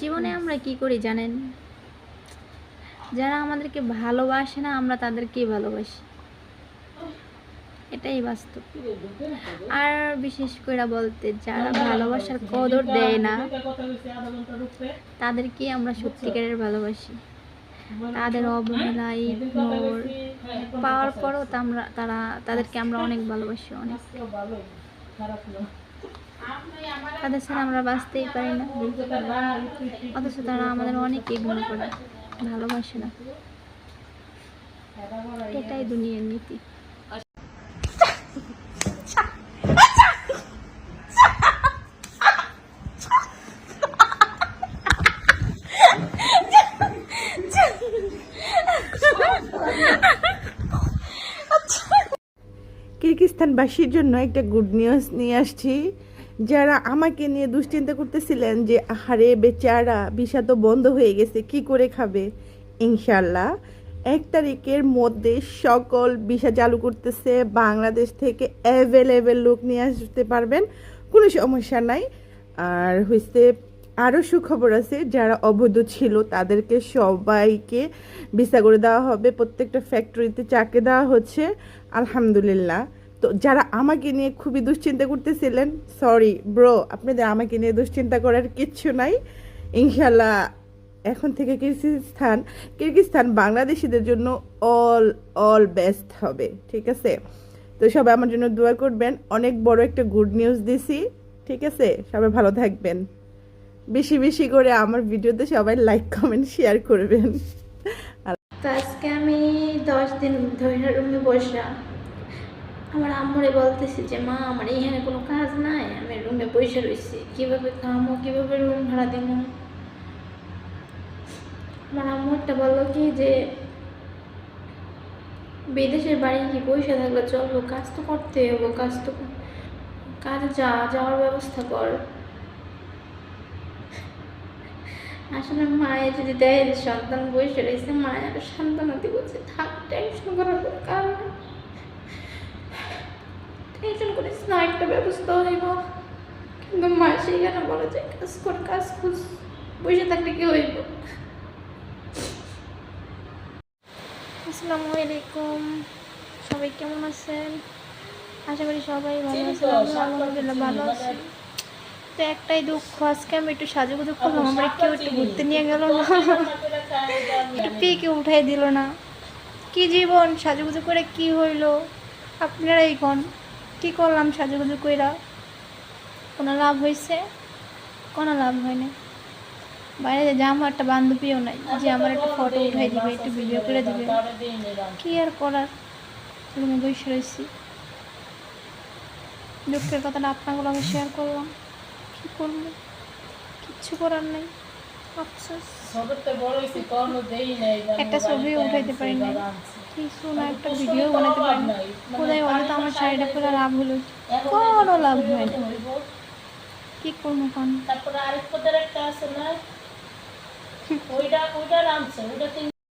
জীবনে আমরা কি করি জানেন? যারা আমাদেরকে ভালোবাসে না, আমরা তাদেরকেই ভালোবাসি। এটাই বাস্তব। আর বিশেষ করে বলতে, যারা ভালোবাসার কদর দেয় না তাদেরকে আমরা সত্যিকারের ভালোবাসি। তাদের অবহেলা, ইগনোর, পাওয়ার পরও আমরা তারা, তাদেরকে আমরা অনেক ভালোবাসি, অনেক। তাদের ছাড়া আমরা বাঁচতেই পারি না। অথচ তারা আমাদের অনেক ইগনোর করে, ভালোবাসে না। এটাই দুনিয়ার নীতি। কিরগিস্তানবাসীর জন্য একটা গুড নিউজ নিয়ে আসছি। যারা আমাকে নিয়ে দুশ্চিন্তা করতেছিলেন যে, আহারে বেচারা বিষা তো বন্ধ হয়ে গেছে, কি করে খাবে? ইনশাল্লাহ এক তারিখের মধ্যে সকল ভিসা চালু করতেছে, বাংলাদেশ থেকে অ্যাভেলেবেল লোক নিয়ে আসতে পারবেন, কোনো সমস্যা নাই। আর হয়েছে আরও সুখবর আছে, যারা অবৈধ ছিল তাদেরকে সবাইকে ভিসা করে দেওয়া হবে, প্রত্যেকটা ফ্যাক্টরিতে চাকরি দেওয়া হচ্ছে, আলহামদুলিল্লাহ। তো যারা আমাকে নিয়ে খুবই দুশ্চিন্তা করতেছিলেন সরি ব্রো আপনাদের আমাকে নিয়ে দুশ্চিন্তা করার কিচ্ছু নাই। ইনশাল্লাহ এখন থেকে কিরগিস্তান কিরগিস্তান বাংলাদেশিদের জন্য অল অল বেস্ট হবে, ঠিক আছে? তো সবাই আমার জন্য দোয়া করবেন, অনেক বড় একটা গুড নিউজ দিছি, ঠিক আছে? সবাই ভালো থাকবেন। বেশি বেশি করে আমার ভিডিওতে সবাই লাইক কমেন্ট শেয়ার করবেন। তো আজকে আমি দশ দিন ধরে রুমে বসা আমার আম্মরে বলতেছি যে, মা, আমার এখানে কোনো কাজ নাই, আমি রুমে বসে রয়েছি কীভাবে খামো, কীভাবে রুম ভাড়া দিব আমার আম্মু একটা বলল কি যে, বিদেশের বাড়ি কি পয়সা থাকলে চলবো, কাজ তো করতে হব, কাজ তো কাজে যা, যাওয়ার ব্যবস্থা কর। আসলে মায়ের যদি দেয় সন্তান বসে রয়েছে মায়ের সন্তানতি বলছে থাক টেনশন করার কোনো কারণ নেই। টেনশন করিস না একটা ব্যবস্থা হইব। কিন্তু মা সেইখানে বলে যে কাজ কর কাজ খুঁজ বসে থাকলে কি হইব? আসসালামু আলাইকুম। সবাই কেমন আছেন? আশা করি সবাই ভালো আছেন। আলহামদুলিল্লাহ ভালো আছি। তো একটাই দুঃখ আজকে আমি একটু সাজুগুজু করলাম আমার কেউ একটু ঘুরতে নিয়ে গেল না। একটু পিকে উঠাই দিল না। কি জীবন সাজুগুজু করে কি হইল? আপনারাই কোন? কি করলাম সাজুগুজু কইরা? কোনো লাভ হয়েছে কোনো লাভ হয়নি। বাইরে যে আমার একটা বান্ধবীও নাই যে আমার একটা ফটো উঠাই দিবে একটু ভিডিও করে দিবে। কি আর করার? রুমে বসে রয়েছি দুঃখের কথাটা আপনাগুলো আমি শেয়ার করলাম। কি করব? কিচ্ছু করার নেই। আফসোস। একটা ছবি উঠাইতে পারি নাই কিছু না, একটা ভিডিও বানাতে পারি কোথায় বলে আমার শাড়িটা পুরো লাভ হলো। কোনো লাভ হয় না। কি করব কোন তারপরে আরেক পদের একটা আছে না? ওইটা ওইটা রামছে ওইটা তিন